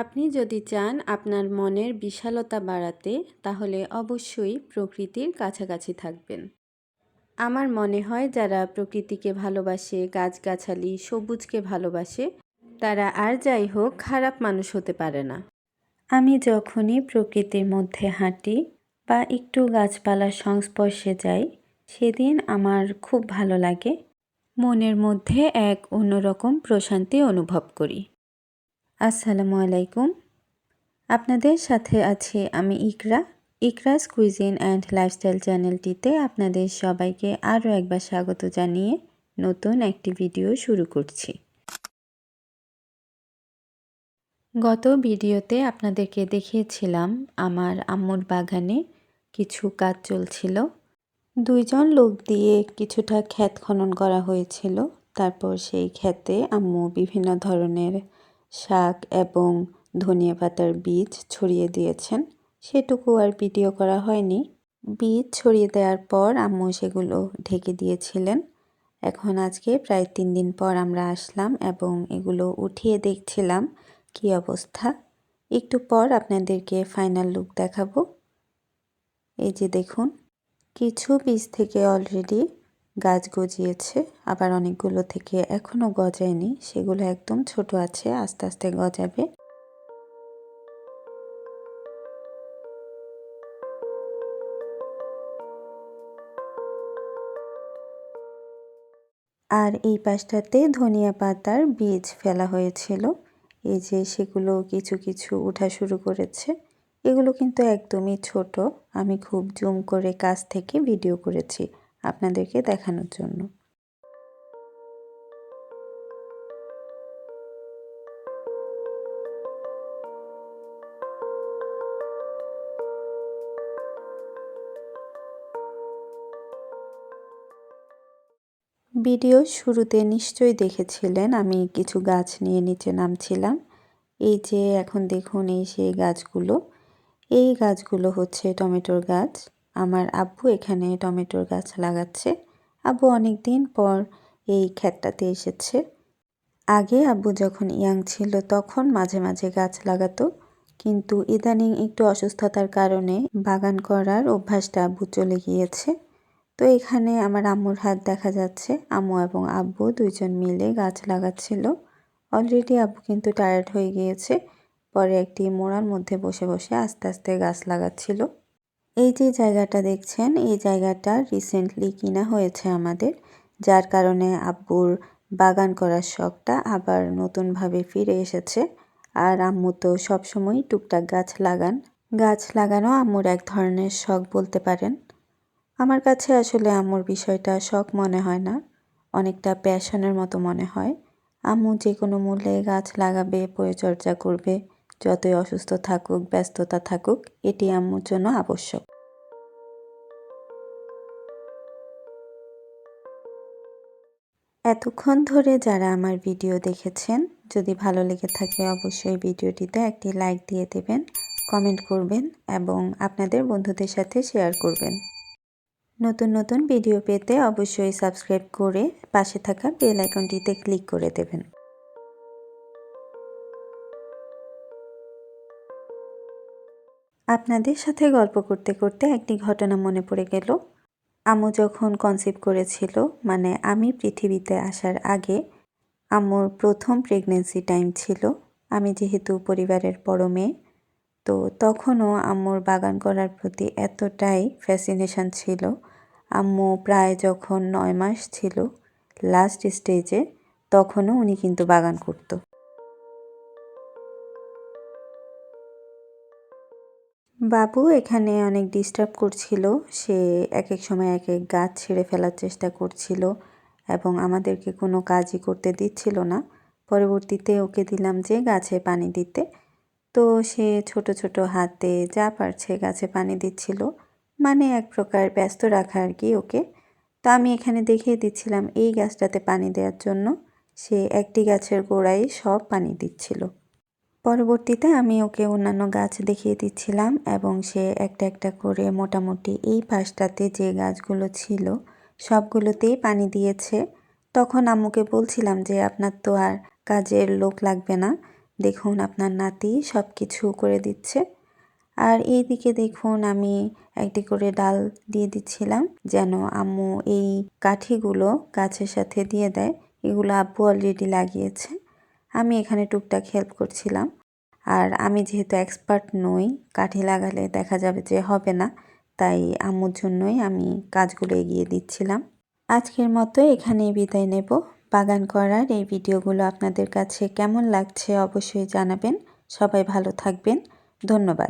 আপনি যদি চান আপনার মনের বিশালতা বাড়াতে, তাহলে অবশ্যই প্রকৃতির কাছাকাছি থাকবেন। আমার মনে হয় যারা প্রকৃতিকে ভালোবাসে, গাছগাছালি, সবুজকে ভালোবাসে, তারা আর যাই হোক খারাপ মানুষ হতে পারে না। আমি যখনই প্রকৃতির মধ্যে হাঁটি বা একটু গাছপালার সংস্পর্শে যাই, সেদিন আমার খুব ভালো লাগে। মনের মধ্যে এক অন্যরকম প্রশান্তি অনুভব করি। আসসালামু আলাইকুম। আপনাদের সাথে আছি আমি Iqra. Iqra's cuisine and lifestyle চ্যানেলটিতে আপনাদের সবাইকে আরও একবার স্বাগত জানিয়ে নতুন একটি ভিডিও শুরু করছি। গত ভিডিওতে আপনাদেরকে দেখিয়েছিলাম আমার আম্মুর বাগানে কিছু কাজ চলছিল। দুইজন লোক দিয়ে কিছুটা ক্ষেত খনন করা হয়েছিল। তারপর সেই ক্ষেতে আম্মু বিভিন্ন ধরনের শাক এবং ধনিয়া পাতার বীজ ছড়িয়ে দিয়েছেন। সেটুকু আর ভিডিও করা হয়নি। বীজ ছড়িয়ে দেওয়ার পর আম্মু সেগুলো ঢেকে দিয়েছিলেন। এখন আজকে প্রায় তিন দিন পর আমরা আসলাম এবং এগুলো উঠিয়ে দেখছিলাম কি অবস্থা। একটু পর আপনাদেরকে ফাইনাল লুক দেখাবো। এই যে দেখুন, কিছু বীজ থেকে অলরেডি গাছ গজিয়েছে, আবার অনেকগুলো থেকে এখনও গজায়নি। সেগুলো একদম ছোট আছে, আস্তে আস্তে গজাবে। আর এই পাশটাতে ধনিয়া পাতার বীজ ফেলা হয়েছিল। এই যে সেগুলো কিছু কিছু উঠা শুরু করেছে। এগুলো কিন্তু একদমই ছোট। আমি খুব জুম করে কাছ থেকে ভিডিও করেছি। আপনাদেরকে দেখানোর জন্য। ভিডিও শুরুতে নিশ্চয়ই দেখেছিলেন, আমি কিছু গাছ নিয়ে নিচে নামছিলাম। এই যে এখন দেখুন, এই সেই গাছগুলো। এই গাছগুলো হচ্ছে টমেটোর গাছ। আমার আব্বু এখানে টমেটোর গাছ লাগাচ্ছে। আব্বু অনেক দিন পর এই ক্ষেতটাতে এসেছে। আগে আব্বু যখন ইয়াং ছিল তখন মাঝে মাঝে গাছ লাগাতো, কিন্তু ইদানিং একটু অসুস্থতার কারণে বাগান করার অভ্যাসটা আব্বু চলে গিয়েছে। তো এখানে আমার আম্মুর হাত দেখা যাচ্ছে। আম্মু এবং আব্বু দুইজন মিলে গাছ লাগাচ্ছিল। অলরেডি আব্বু কিন্তু টায়ার্ড হয়ে গিয়েছে। পরে একটি মোড়ার মধ্যে বসে বসে আস্তে আস্তে গাছ লাগাচ্ছিল। এই যে জায়গাটা দেখছেন, এই জায়গাটা রিসেন্টলি কিনা হয়েছে আমাদের। যার কারণে আব্বুর বাগান করার শখটা আবার নতুনভাবে ফিরে এসেছে। আর আম্মু তো সবসময় টুকটাক গাছ লাগান। গাছ লাগানো আম্মুর এক ধরনের শখ বলতে পারেন। আমার কাছে আসলে আম্মুর বিষয়টা শখ মনে হয় না। অনেকটা প্যাশনের মতো মনে হয়। আম্মু যে কোনো মূল্যে গাছ লাগাবে, পরিচর্যা করবে যতই অসুস্থ থাকুক, ব্যস্ততা থাকুক, এটি আম্মুর জন্য আবশ্যক। এতক্ষণ ধরে যারা আমার ভিডিও দেখেছেন, যদি ভালো লেগে থাকে অবশ্যই ভিডিওটিতে একটি লাইক দিয়ে দেবেন, কমেন্ট করবেন এবং আপনাদের বন্ধুদের সাথে শেয়ার করবেন। নতুন নতুন ভিডিও পেতে অবশ্যই সাবস্ক্রাইব করে পাশে থাকা বেল আইকনটিতে ক্লিক করে দেবেন। আপনাদের সাথে গল্প করতে করতে একটি ঘটনা মনে পড়ে গেল। আম্মু যখন কনসিভ করেছিল মানে আমি পৃথিবীতে আসার আগে, আম্মুর প্রথম প্রেগনেন্সি টাইম ছিল। আমি যেহেতু পরিবারের বড় মেয়ে, তো তখনও আম্মুর বাগান করার প্রতি এতটাই ফ্যাসিনেশন ছিল। আম্মু প্রায় যখন নয় মাস ছিল লাস্ট স্টেজে তখনও উনি কিন্তু বাগান করতো। বাবু এখানে অনেক ডিস্টার্ব করছিল। সে এক এক সময় এক এক গাছ ছেড়ে ফেলার চেষ্টা করছিল এবং আমাদেরকে কোনো কাজই করতে দিচ্ছিল না। পরবর্তীতে ওকে দিলাম যে গাছে পানি দিতে। তো সে ছোট ছোট হাতে যা পারছে গাছে পানি দিচ্ছিল। মানে এক প্রকার ব্যস্ত রাখা আর কি ওকে। তো আমি এখানে দেখিয়ে দিচ্ছিলাম এই গাছটাতে পানি দেওয়ার জন্য। সে একটি গাছের গোড়ায় সব পানি দিচ্ছিল। পরবর্তীতে আমি ওকে অন্যান্য গাছ দেখিয়ে দিচ্ছিলাম এবং সে একটা একটা করে মোটামুটি এই পাশটাতে যে গাছগুলো ছিল সবগুলোতেই পানি দিয়েছে। তখন আম্মুকে বলছিলাম যে, আপনার তো আর কাজের লোক লাগবে না। দেখুন, আপনার নাতি সব কিছু করে দিচ্ছে। আর এইদিকে দেখুন, আমি একটি করে ডাল দিয়ে দিচ্ছিলাম যেন আম্মু এই কাঠিগুলো গাছের সাথে দিয়ে দেয়। এগুলো আব্বু অলরেডি লাগিয়েছে। আমি এখানে টুকটাক হেল্প করছিলাম। আর আমি যেহেতু এক্সপার্ট নই, কাঠি লাগালে দেখা যাবে যে হবে না। তাই আম্মুর জন্যই আমি কাজগুলো এগিয়ে দিচ্ছিলাম। আজকের মতো এখানেই বিদায় নেব। বাগান করার এই ভিডিওগুলো আপনাদের কাছে কেমন লাগছে অবশ্যই জানাবেন। সবাই ভালো থাকবেন। ধন্যবাদ।